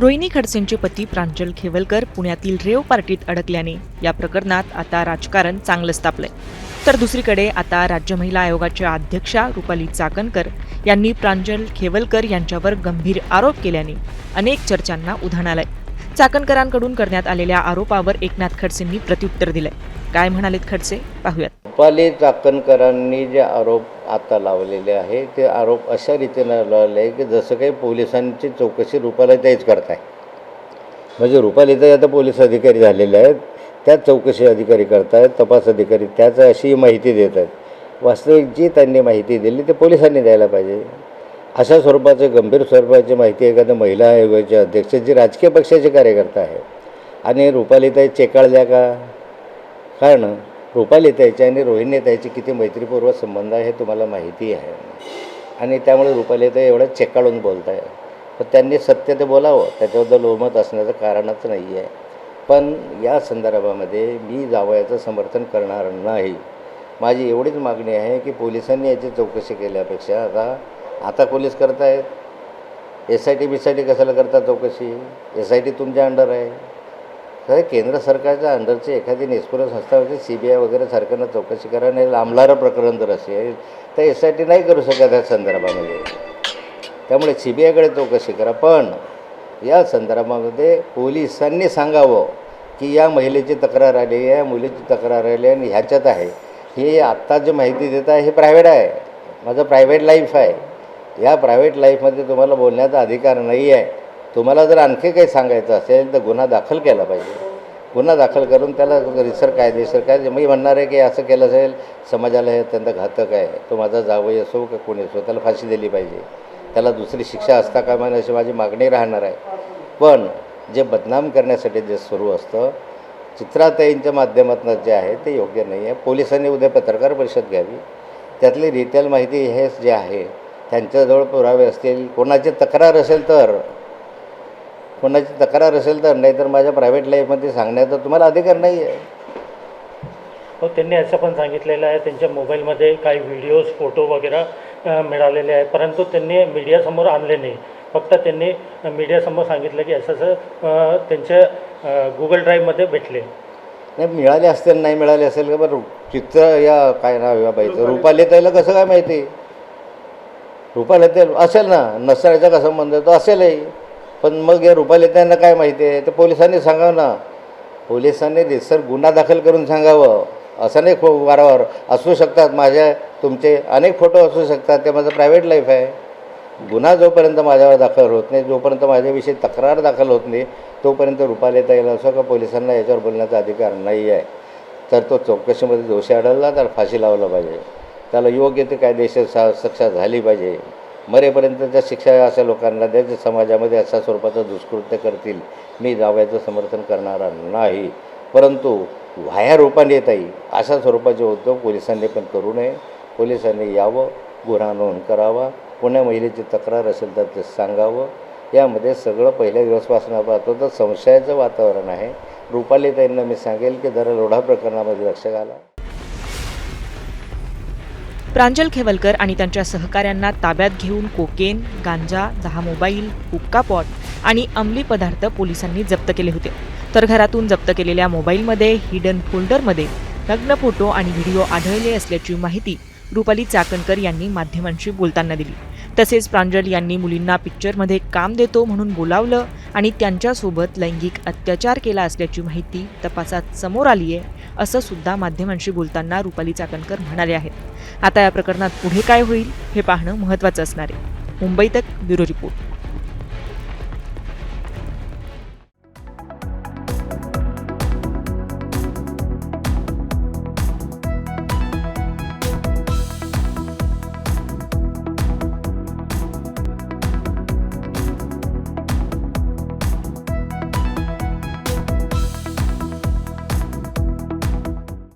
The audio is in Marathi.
रोहिणी खडसेंचे पती प्रांजल खेवलकर पुण्यातील रेव पार्टीत अडकल्याने या प्रकरणात आता राजकारण चांगलंच तापलंय तर दुसरीकडे आता राज्य महिला आयोगाच्या अध्यक्षा रुपाली चाकणकर यांनी प्रांजल खेवलकर यांच्यावर गंभीर आरोप केल्याने अनेक चर्चांना उधाण आलंय. चाकणकरांकडून करण्यात आलेल्या आरोपावर एकनाथ खडसेंनी प्रत्युत्तर दिलंय. काय म्हणालेत खडसे? पाहूयात. रुपाली चाकणकरांनी जे आरोप आता लावलेले आहे ते आरोप अशा रीतीनं लावले आहे की जसं काही पोलिसांची चौकशी रुपालीताईच करताय. म्हणजे रुपालीताई आता पोलीस अधिकारी झालेले आहेत त्याच चौकशी अधिकारी करतायत तपास अधिकारी त्याच अशी माहिती देत आहेत वास्तविक जी त्यांनी माहिती दिली ते पोलिसांनी द्यायला पाहिजे. अशा स्वरूपाचे गंभीर स्वरूपाची माहिती एखाद्या महिला आयोगाचे अध्यक्ष जे राजकीय पक्षाचे कार्यकर्ता आहेत. आणि रुपालीताई चेकाळल्या का? कारण रुपालीताईचे आणि रोहिणीताईचे किती मैत्रीपूर्वक संबंध आहे हे तुम्हाला माहिती आहे. आणि त्यामुळे रुपालीताई एवढं चेकाळून बोलत आहे पण त्यांनी सत्य ते बोलावं त्याच्याबद्दल ओमत असण्याचं कारणच नाही आहे. पण या संदर्भामध्ये मी जावयाचं समर्थन करणार नाही. माझी एवढीच मागणी आहे की पोलिसांनी याची चौकशी केल्यापेक्षा आता आता पोलीस करतायत? S I T B T कशाला करता चौकशी? एस आय टी तुमच्या अंडर आहे. तर केंद्र सरकारच्या अंडरची एखादी निष्पुर संस्था म्हणजे सी बी आय वगैरे सरकारनं चौकशी करा आणि लांबणारं प्रकरण जर असेल तर एस आय टी नाही करू शकत या संदर्भामध्ये. त्यामुळे सी बी आयकडे चौकशी करा. पण या संदर्भामध्ये पोलिसांनी सांगावं की या महिलेची तक्रार आली या मुलीची तक्रार आली आणि ह्याच्यात आहे. ही आत्ता जी माहिती देत आहे हे प्रायव्हेट आहे. माझं प्रायव्हेट लाईफ आहे. या प्रायव्हेट लाईफमध्ये तुम्हाला बोलण्याचा अधिकार नाही आहे तुम्हाला जर आणखी काही सांगायचं असेल तर गुन्हा दाखल केला पाहिजे. गुन्हा दाखल करून त्याला रिसर कायदेशीर काय? मी म्हणणार आहे की असं केलं असेल समाजाला हे अत्यंत घातक आहे. तो माझा जावई असो का कोणी असो त्याला फाशी दिली पाहिजे. त्याला दुसरी शिक्षा असता कामा नये अशी माझी मागणी राहणार आहे. पण जे बदनाम करण्यासाठी जे सुरू असतं चित्राताईंच्या माध्यमातून जे आहे ते योग्य नाही आहे. पोलिसांनी उद्या पत्रकार परिषद घ्यावी. त्यातली रिटेल माहिती हे जे आहे त्यांच्याजवळ पुरावे असतील. कोणाची तक्रार असेल तर कोणाची तक्रार असेल तर नाहीतर माझ्या प्रायव्हेट लाईफमध्ये सांगण्याचा तुम्हाला अधिकार नाही आहे हो त्यांनी असं पण सांगितलेलं आहे. त्यांच्या मोबाईलमध्ये काही व्हिडिओज फोटो वगैरे मिळालेले आहे परंतु त्यांनी मीडियासमोर आणले नाही. फक्त त्यांनी मीडियासमोर सांगितलं की असं असं त्यांच्या गुगल ड्राईव्हमध्ये भेटले. नाही मिळाले असतील नाही मिळाले असेल का बरं? चित्र या काय नाव या बाईचं? रुपाली ताईला कसं काय माहिती? रुपाली ताई असेल ना? नसण्याचा का संबंध? तो असेलही. पण मग या रुपाली ताईंना काय माहिती आहे? तर पोलिसांनी सांगावं ना. पोलिसांनी रिसर गुन्हा दाखल करून सांगावं. असं नाही खो वारंवार असू शकतात माझ्या तुमचे अनेक फोटो असू शकतात. ते माझं प्रायव्हेट लाईफ आहे. गुन्हा जोपर्यंत माझ्यावर दाखल होत नाही जोपर्यंत माझ्याविषयी तक्रार दाखल होत नाही तोपर्यंत रुप येता येईल असं का पोलिसांना याच्यावर बोलण्याचा अधिकार नाही आहे तर तो चौकशीमध्ये दोषी आढळला तर फाशी लावला पाहिजे. त्याला योग्य ते कायदेशीर सा शिक्षा झाली पाहिजे. मरेपर्यंतच्या शिक्षा अशा लोकांना द्या जे समाजामध्ये अशा स्वरूपाचं दुष्कृत्य करतील मी जावयाचं समर्थन करणारा नाही. परंतु व्हाया रूपाने येत आहे अशा स्वरूपाचे उद्योग पोलिसांनी पण करू नये. पोलिसांनी यावं गुन्हा नोंद करावा पुण्या महिलेची तक्रार असेल तर ते सांगावं. यामध्ये सगळं पहिल्या दिवसपासून पाहतो तर संशयाचं वातावरण आहे. रुपाली ताईंना मी सांगेल की जरा लोढा प्रकरणामध्ये लक्ष घाला. प्रांजल खेवलकर आणि त्यांच्या सहकाऱ्यांना ताब्यात घेऊन कोकेन गांजा दहा मोबाईल हुक्का पॉट आणि अंमली पदार्थ पोलिसांनी जप्त केले होते. तर घरातून जप्त केलेल्या मोबाईलमध्ये हिडन फोल्डरमध्ये नग्न फोटो आणि व्हिडिओ आढळले असल्याची माहिती रुपाली चाकणकर यांनी माध्यमांशी बोलताना दिली. तसेच प्रांजल यांनी मुलींना पिक्चरमध्ये काम देतो म्हणून बोलावलं आणि त्यांच्यासोबत लैंगिक अत्याचार केला असल्याची माहिती तपासात समोर आली आहे असं सुद्धा माध्यमांशी बोलताना रुपाली चाकणकर म्हणाले आहेत. आता या प्रकरणात पुढे काय होईल हे पाहणं महत्त्वाचं असणार आहे. मुंबई तक ब्युरो रिपोर्ट.